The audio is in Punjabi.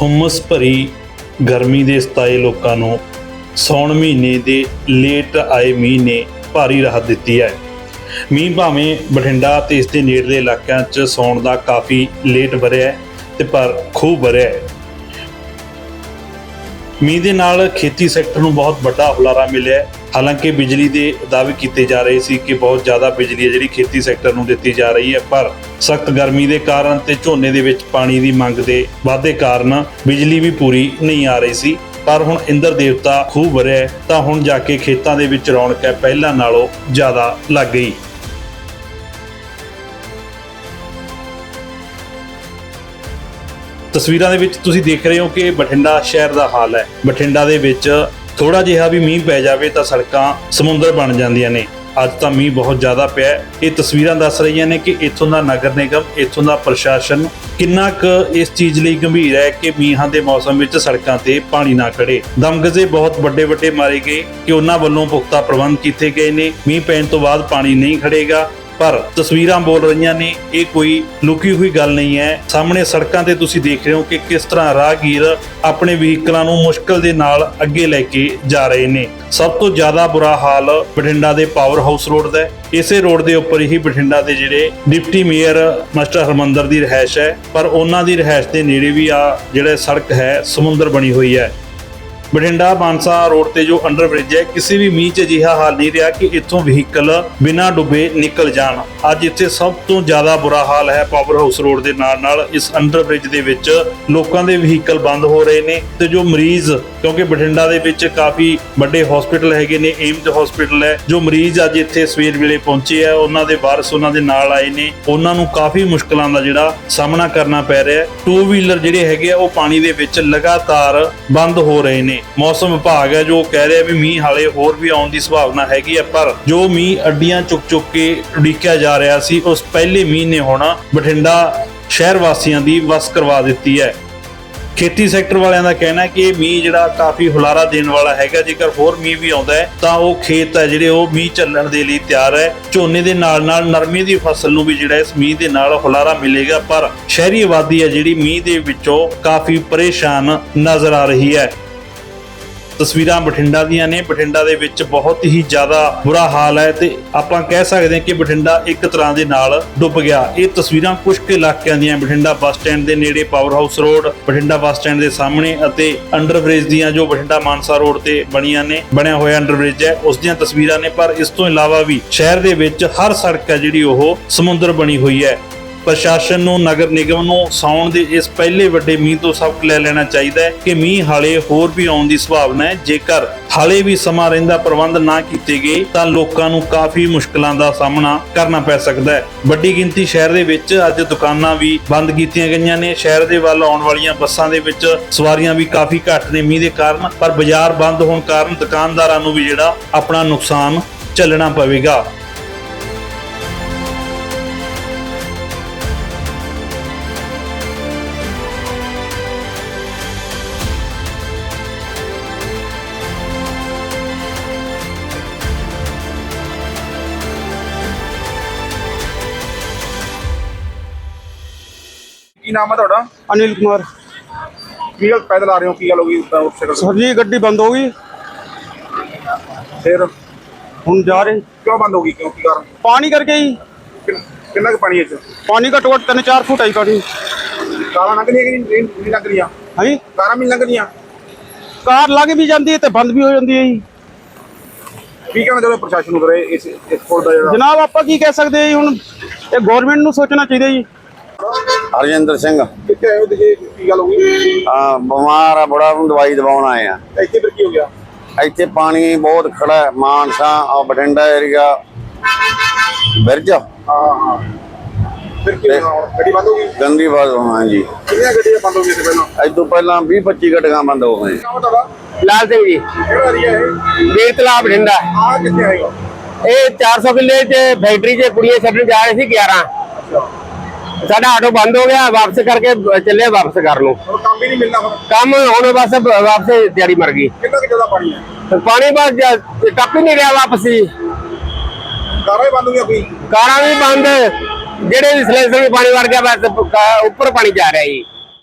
ਹੁਮਸ ਭਰੀ ਗਰਮੀ ਦੇ ਸਤਾਏ ਲੋਕਾਂ ਨੂੰ ਸੌਣ ਮਹੀਨੇ ਦੇ ਲੇਟ ਆਏ ਮੀਂਹ ਨੇ ਭਾਰੀ ਰਾਹਤ ਦਿੱਤੀ ਹੈ। ਮੀਂਹ ਭਾਵੇਂ ਬਠਿੰਡਾ ਤੇ ਇਸ ਦੇ ਨੇੜਲੇ ਇਲਾਕਿਆਂ 'ਚ ਸੌਣ ਦਾ ਕਾਫੀ ਲੇਟ ਵਰਿਆ ਹੈ ਤੇ ਪਰ ਖੂਬ ਵਰਿਆ ਹੈ। ਮੀਂਹ ਦੇ ਨਾਲ ਖੇਤੀ ਸੈਕਟਰ ਨੂੰ ਬਹੁਤ ਵੱਡਾ ਹੁਲਾਰਾ ਮਿਲਿਆ ਹੈ। ਹਾਲਾਂਕਿ ਬਿਜਲੀ ਦੇ ਦਾਅਵੇ ਕੀਤੇ ਜਾ ਰਹੇ ਸੀ ਕਿ ਬਹੁਤ ਜ਼ਿਆਦਾ ਬਿਜਲੀ ਹੈ ਜਿਹੜੀ ਖੇਤੀ ਸੈਕਟਰ ਨੂੰ ਦਿੱਤੀ ਜਾ ਰਹੀ ਹੈ, ਪਰ ਸਖਤ ਗਰਮੀ ਦੇ ਕਾਰਨ ਤੇ ਝੋਨੇ ਦੇ ਵਿੱਚ ਪਾਣੀ ਦੀ ਮੰਗ ਦੇ ਵਾਧੇ ਕਾਰਨ ਬਿਜਲੀ ਵੀ ਪੂਰੀ ਨਹੀਂ ਆ ਰਹੀ ਸੀ। ਪਰ ਹੁਣ ਇੰਦਰ ਦੇਵਤਾ ਖੂਬ ਵਰਿਆ ਤਾਂ ਹੁਣ ਜਾ ਕੇ ਖੇਤਾਂ ਦੇ ਵਿੱਚ ਰੌਣਕ ਹੈ, ਪਹਿਲਾਂ ਨਾਲੋਂ ਜ਼ਿਆਦਾ ਲੱਗ ਗਈ। ਤਸਵੀਰਾਂ ਦੇ ਵਿੱਚ ਤੁਸੀਂ ਦੇਖ ਰਹੇ ਹੋ ਕਿ ਬਠਿੰਡਾ ਸ਼ਹਿਰ ਦਾ ਹਾਲ ਹੈ। ਬਠਿੰਡਾ ਦੇ ਵਿੱਚ ਥੋੜਾ ਜਿਹਾ ਵੀ ਮੀਂਹ ਪੈ ਜਾਵੇ ਤਾਂ ਸੜਕਾਂ ਸਮੁੰਦਰ ਬਣ ਜਾਂਦੀਆਂ ਨੇ। ਅੱਜ ਤਾਂ ਮੀਂਹ ਬਹੁਤ ਜ਼ਿਆਦਾ ਪਿਆ ਇਹ ਤਸਵੀਰਾਂ ਦੱਸ ਰਹੀਆਂ ਨੇ ਕਿ ਇੱਥੋਂ ਦਾ ਨਗਰ ਨਿਗਮ, ਇੱਥੋਂ ਦਾ ਪ੍ਰਸ਼ਾਸਨ ਕਿੰਨਾ ਕੁ ਇਸ ਚੀਜ਼ ਲਈ ਗੰਭੀਰ ਹੈ ਕਿ ਮੀਂਹਾਂ ਦੇ ਮੌਸਮ ਵਿੱਚ ਸੜਕਾਂ ਤੇ ਪਾਣੀ ਨਾ ਖੜੇ ਦਮਗਜ਼ੇ ਬਹੁਤ ਵੱਡੇ ਵੱਡੇ ਮਾਰੇ ਗਏ ਕਿ ਉਹਨਾਂ ਵੱਲੋਂ ਪੁਖਤਾ ਪ੍ਰਬੰਧ ਕੀਤੇ ਗਏ ਨੇ। ਮੀਂਹ ਪੈਣ ਤੋਂ ਬਾਅਦ ਪਾਣੀ ਨਹੀਂ ਖੜੇਗਾ ਪਰ ਤਸਵੀਰਾਂ ਬੋਲ ਰਹੀਆਂ ਨੇ, ਇਹ ਕੋਈ ਲੁਕੀ ਹੋਈ ਗੱਲ ਨਹੀਂ ਹੈ। ਸਾਹਮਣੇ ਸੜਕਾਂ ਤੇ ਤੁਸੀਂ ਦੇਖ ਰਹੇ ਹੋ ਕਿ ਕਿਸ ਤਰ੍ਹਾਂ ਰਾਹਗੀਰ ਆਪਣੇ ਵਹੀਕਲਾਂ ਨੂੰ ਮੁਸ਼ਕਲ ਦੇ ਨਾਲ ਅੱਗੇ ਲੈ ਕੇ ਜਾ ਰਹੇ ਨੇ। ਸਭ ਤੋਂ ਜ਼ਿਆਦਾ ਬੁਰਾ ਹਾਲ ਬਠਿੰਡਾ ਦੇ ਪਾਵਰ ਹਾਊਸ ਰੋਡ ਦਾ ਇਸੇ ਰੋਡ ਦੇ ਉੱਪਰ ਹੀ ਬਠਿੰਡਾ ਦੇ ਜਿਹੜੇ ਡਿਪਟੀ ਮੇਅਰ ਮਾਸਟਰ ਹਰਮੰਦਰ ਦੀ ਰਹਿائش ਹੈ। ਪਰ ਉਹਨਾਂ ਦੀ ਰਹਿائش ਦੇ ਨੇੜੇ ਵੀ ਆ ਜਿਹੜਾ ਸੜਕ ਹੈ, ਸਮੁੰਦਰ ਬਣੀ ਹੋਈ ਹੈ। ਬਠਿੰਡਾ ਮਾਨਸਾ ਰੋਡ ਤੇ ਜੋ ਅੰਡਰ ਬ੍ਰਿਜ ਹੈ, ਕਿਸੇ ਵੀ ਮੀਂਹ 'ਚ ਅਜਿਹਾ ਹਾਲ ਨਹੀਂ ਰਿਹਾ ਕਿ ਇੱਥੋਂ ਵਹੀਕਲ ਬਿਨਾਂ ਡੁੱਬੇ ਨਿਕਲ ਜਾਣ। ਅੱਜ ਇੱਥੇ ਸਭ ਤੋਂ ਜ਼ਿਆਦਾ ਬੁਰਾ ਹਾਲ ਹੈ ਪਾਵਰ ਹਾਊਸ ਰੋਡ ਦੇ ਨਾਲ ਨਾਲ ਇਸ ਅੰਡਰ ਬ੍ਰਿਜ ਦੇ ਵਿੱਚ ਲੋਕਾਂ ਦੇ ਵਹੀਕਲ ਬੰਦ ਹੋ ਰਹੇ ਨੇ ਤੇ ਜੋ ਮਰੀਜ਼, ਕਿਉਂਕਿ ਬਠਿੰਡਾ ਦੇ ਵਿੱਚ ਕਾਫੀ ਵੱਡੇ ਹਸਪੀਟਲ ਹੈਗੇ ਨੇ ਏਮਜ਼ ਹਸਪੀਟਲ ਹੈ, ਜੋ ਮਰੀਜ਼ ਅੱਜ ਇੱਥੇ ਸਵੇਰ ਵੇਲੇ ਪਹੁੰਚੇ ਆ, ਉਹਨਾਂ ਦੇ ਵਾਰਸ ਉਹਨਾਂ ਦੇ ਨਾਲ ਆਏ ਨੇ। ਉਹਨਾਂ ਨੂੰ ਕਾਫੀ ਮੁਸ਼ਕਲਾਂ ਦਾ ਜਿਹੜਾ ਸਾਹਮਣਾ ਕਰਨਾ ਪੈ ਰਿਹਾ ਹੈ। ਟੂ ਵੀਲਰ ਜਿਹੜੇ ਹੈਗੇ ਆ, ਉਹ ਪਾਣੀ ਦੇ ਵਿੱਚ ਲਗਾਤਾਰ ਬੰਦ ਹੋ ਰਹੇ ਨੇ। ਮੌਸਮ ਵਿਭਾਗ ਹੈ ਜੋ ਕਹਿ ਰਿਹਾ ਵੀ ਮੀਂਹ ਹਾਲੇ ਹੋਰ ਵੀ ਆਉਣ ਦੀ ਸੰਭਾਵਨਾ ਹੈਗੀ ਹੈ, ਪਰ ਜੋ ਮੀਂਹ ਅੱਡੀਆਂ ਚੁੱਕ ਚੁੱਕ ਕੇ ਉਡੀਕਿਆ ਜਾ ਰਿਹਾ ਸੀ, ਉਸ ਪਹਿਲੇ ਮੀਂਹ ਨੇ ਹੁਣ ਬਠਿੰਡਾ ਸ਼ਹਿਰ ਵਾਸੀਆਂ ਦੀ ਵਸ ਕਰਵਾ ਦਿੱਤੀ ਹੈ। ਖੇਤੀ ਸੈਕਟਰ ਵਾਲਿਆਂ ਦਾ ਕਹਿਣਾ ਹੈ ਕਿ ਇਹ ਮੀਂਹ ਜਿਹੜਾ ਕਾਫੀ ਹੁਲਾਰਾ ਦੇਣ ਵਾਲਾ ਹੈਗਾ, ਜੇਕਰ ਹੋਰ ਮੀਂਹ ਵੀ ਆਉਂਦਾ ਹੈ, ਤਾਂ ਉਹ ਖੇਤ ਹੈ ਜਿਹੜੇ ਉਹ ਮੀਂਹ ਚੱਲਣ ਦੇ ਲਈ ਤਿਆਰ ਹੈ। ਝੋਨੇ ਦੇ ਨਾਲ ਨਾਲ ਨਰਮੇ ਦੀ ਫਸਲ ਨੂੰ ਵੀ ਜਿਹੜਾ ਇਸ ਮੀਂਹ ਦੇ ਨਾਲ ਹੁਲਾਰਾ ਮਿਲੇਗਾ, ਪਰ ਸ਼ਹਿਰੀ ਆਬਾਦੀ ਹੈ ਜਿਹੜੀ ਮੀਂਹ ਦੇ ਵਿੱਚੋਂ ਕਾਫੀ ਪਰੇਸ਼ਾਨ ਨਜ਼ਰ ਆ ਰਹੀ ਹੈ। ਤਸਵੀਰਾਂ ਬਠਿੰਡਾ ਦੀਆਂ ਨੇ। ਬਠਿੰਡਾ ਦੇ ਵਿੱਚ ਬਹੁਤ ਹੀ ਜ਼ਿਆਦਾ ਬੁਰਾ ਹਾਲ ਹੈ ਤੇ ਆਪਾਂ ਕਹਿ ਸਕਦੇ ਹਾਂ ਕਿ ਬਠਿੰਡਾ ਇੱਕ ਤਰ੍ਹਾਂ ਦੇ ਨਾਲ ਡੁੱਬ ਗਿਆ। ਇਹ ਤਸਵੀਰਾਂ ਕੁਝ ਕੁ ਇਲਾਕਿਆਂ ਦੀਆਂ ਬਠਿੰਡਾ ਬੱਸ ਸਟੈਂਡ ਦੇ ਨੇੜੇ power house road, Bathinda bus stand ਦੇ ਸਾਹਮਣੇ ਅਤੇ ਅੰਡਰ ਬ੍ਰਿਜ ਦੀਆਂ ਜੋ ਬਠਿੰਡਾ ਮਾਨਸਾ ਰੋਡ ਤੇ ਬਣੀਆਂ ਨੇ, ਬਣਿਆ ਹੋਇਆ ਅੰਡਰ ਬ੍ਰਿਜ ਹੈ, ਉਸ ਦੀਆਂ ਤਸਵੀਰਾਂ ਨੇ। ਪਰ ਇਸ ਤੋਂ ਇਲਾਵਾ ਵੀ ਸ਼ਹਿਰ ਦੇ ਵਿੱਚ ਹਰ ਸੜਕ ਹੈ ਜਿਹੜੀ ਉਹ ਸਮੁੰਦਰ ਬਣੀ ਹੋਈ ਹੈ। ਪ੍ਰਸ਼ਾਸਨ ਨੂੰ, ਨਗਰ ਨਿਗਮ ਨੂੰ ਸੌਣ ਦੇ ਇਸ ਪਹਿਲੇ ਵੱਡੇ ਮੀਂਹ ਤੋਂ ਸਬਕ ਲੈ ਲੈਣਾ ਚਾਹੀਦਾ ਹੈ ਕਿ ਮੀਂਹ ਹਾਲੇ ਹੋਰ ਵੀ ਆਉਣ ਦੀ ਸੰਭਾਵਨਾ ਹੈ। ਜੇਕਰ ਹਾਲੇ ਵੀ ਸਮਾਂ ਰਹਿੰਦਾ, ਪ੍ਰਬੰਧ ਨਾ ਕੀਤੇ ਗਏ, ਤਾਂ ਲੋਕਾਂ ਨੂੰ ਕਾਫੀ ਮੁਸ਼ਕਲਾਂ ਦਾ ਸਾਹਮਣਾ ਕਰਨਾ ਪੈ ਸਕਦਾ ਹੈ। ਵੱਡੀ ਗਿਣਤੀ ਸ਼ਹਿਰ ਦੇ ਵਿੱਚ ਅੱਜ ਦੁਕਾਨਾਂ ਵੀ ਬੰਦ ਕੀਤੀਆਂ ਗਈਆਂ ਨੇ। ਸ਼ਹਿਰ ਦੇ ਵੱਲ ਆਉਣ ਵਾਲੀਆਂ ਬੱਸਾਂ ਦੇ ਵਿੱਚ ਸਵਾਰੀਆਂ ਵੀ ਕਾਫੀ ਘੱਟ ਨੇ ਮੀਂਹ ਦੇ ਕਾਰਨ, ਪਰ ਬਾਜ਼ਾਰ ਬੰਦ ਹੋਣ ਕਾਰਨ ਦੁਕਾਨਦਾਰਾਂ ਨੂੰ ਵੀ ਜਿਹੜਾ ਆਪਣਾ ਨੁਕਸਾਨ ਝੱਲਣਾ ਪਵੇਗਾ। ਕੀ ਨਾਮ ਹੈ ਤੁਹਾਡਾ? ਅਨਿਲ ਕੁਮਾਰ। ਕੀ ਗੱਲ ਪੈਦਲ ਆ ਰਹੇ ਹੋ? ਕੀ ਗੱਲ ਹੋ ਗਈ? ਮੋਟਰਸਾਈਕਲ ਸਰ ਜੀ ਗੱਡੀ ਬੰਦ ਹੋ ਗਈ। ਫਿਰ? ਹੁਣ ਜਾ ਰਹੇ। ਕਿਉਂ ਬੰਦ ਹੋ ਗਈ? ਕਿਉਂ? ਕੀ ਕਾਰਨ? ਪਾਣੀ ਕਰਕੇ ਹੀ। ਕਿੰਨ- ਕਿੰਨਾ ਕੁ ਪਾਣੀ ਹੈ ਚ ਪਾਣੀ ਘੱਟੋ ਘੱਟ 3-4 ਫੁੱਟ ਆਈ ਪਾਣੀ। ਕਾਰਾਂ ਲੰਘ ਰਹੀਆਂ ਕਿ ਨਹੀਂ? ਨਹੀਂ- ਨਹੀਂ ਲੰਘ ਰਹੀਆਂ ਹਾਂਜੀ। ਕਾਰਾਂ ਵੀ ਨੀ ਲੰਘ ਰਹੀਆਂ ਕਾਰ ਲੱਗ ਵੀ ਜਾਂਦੀ ਹੈ ਤੇ ਬੰਦ ਵੀ ਹੋ ਜਾਂਦੀ ਹੈ ਜੀ। ਕੀ ਕਹਿਣਾ ਚਾਹੁੰਦੇ ਪ੍ਰਸ਼ਾਸਨ ਨੂੰ ਕਰੇ ਇਸ ਇਸ ਪੁਲ ਦਾ ਜਿਹੜਾ? ਜਨਾਬ ਆਪਾਂ ਕੀ ਕਹਿ ਸਕਦੇ ਹਾਂ ਜੀ? ਹੁਣ ਇਹ ਗਵਰਨਮੈਂਟ ਨੂੰ ਸੋਚਣਾ ਚਾਹੀਦਾ ਜੀ। ਹਰਜਿੰਦਰ ਸਿੰਘ। ਕਿੱਥੇ ਆਏ ਹੋ? ਤੇ ਜੀ ਕੀ ਗੱਲ ਹੋ ਗਈ? ਆ ਬਿਮਾਰ ਆ ਬੜਾ ਨੂੰ ਦਵਾਈ ਦਵਾਉਣ ਆਏ ਆ। ਇੱਥੇ ਫਿਰ ਕੀ ਹੋ ਗਿਆ? ਇੱਥੇ ਪਾਣੀ ਬਹੁਤ ਖੜਾ ਹੈ ਮਾਨਸਾ ਆ ਬਠਿੰਡਾ ਏਰੀਆ ਬਿਰਜ। ਹਾਂ ਹਾਂ। ਫਿਰ ਕੀ ਹੋਇਆ? ਹੁਣ? ਗੱਡੀ ਬੰਦ ਹੋ ਗਈ? ਗੰਦੀ ਬਾਤ ਹੋਣਾ ਜੀ। ਕਿੰਨੀਆਂ ਗੱਡੀਆਂ ਬੰਦ ਹੋ ਗਈਆਂ ਸੀ ਪਹਿਲਾਂ? ਅੱਜ ਤੋਂ ਪਹਿਲਾਂ 20 25 ਗੱਡੀਆਂ ਬੰਦ ਹੋ ਨਾਮ ਤੁਹਾਡਾ ਲਾਲ ਸਿੰਘ ਜੀ। ਕਿਹੜਾ ਏਰੀਆ ਹੈ ਵੀਰ ਤਲਾਬ ਬਠਿੰਡਾ। ਆ ਕਿੱਥੇ ਆਏਗਾ ਇਹ 400 ਕਿੱਲੇ ਚ ਫੈਕਟਰੀ 'ਚ ਕੁੜੀਆਂ ਛੱਡਣ ਜਾ ਰਹੇ ਸੀ 11 ਸਾਡਾ ਆਟੋ ਬੰਦ ਹੋ ਗਿਆ ਵਾਪਸ ਕਰਕੇ ਚੱਲੇ ਵਾਪਸ ਕਰ ਨੂੰ। ਕੰਮ ਵੀ ਨਹੀਂ ਮਿਲਣਾ ਹੁਣ। ਕੰਮ ਹੁਣ ਬਸ ਵਾਪਸ ਦਿਹਾੜੀ ਮਰ ਗਈ। ਕਿੰਨਾ ਕਿ ਜ਼ਿਆਦਾ ਪਾਣੀ ਹੈ? ਪਾਣੀ ਬਸ ਜ- ਟੱਪ ਹੀ ਨਹੀਂ ਰਿਹਾ ਵਾਪਸ। ਹੀ ਕਾਰਾਂ ਹੀ ਬੰਦ ਹੋ ਗਈਆਂ ਕੋਈ? ਕਾਰਾਂ ਵੀ ਬੰਦ। ਜਿਹੜੇ ਵੀ ਸਿਲੈਂਡਰ ਵੀ ਪਾਣੀ ਵਰ ਗਿਆ ਬਸ ਕ- ਉੱਪਰ ਪਾਣੀ ਜਾ ਰਿਹਾ ਜੀ।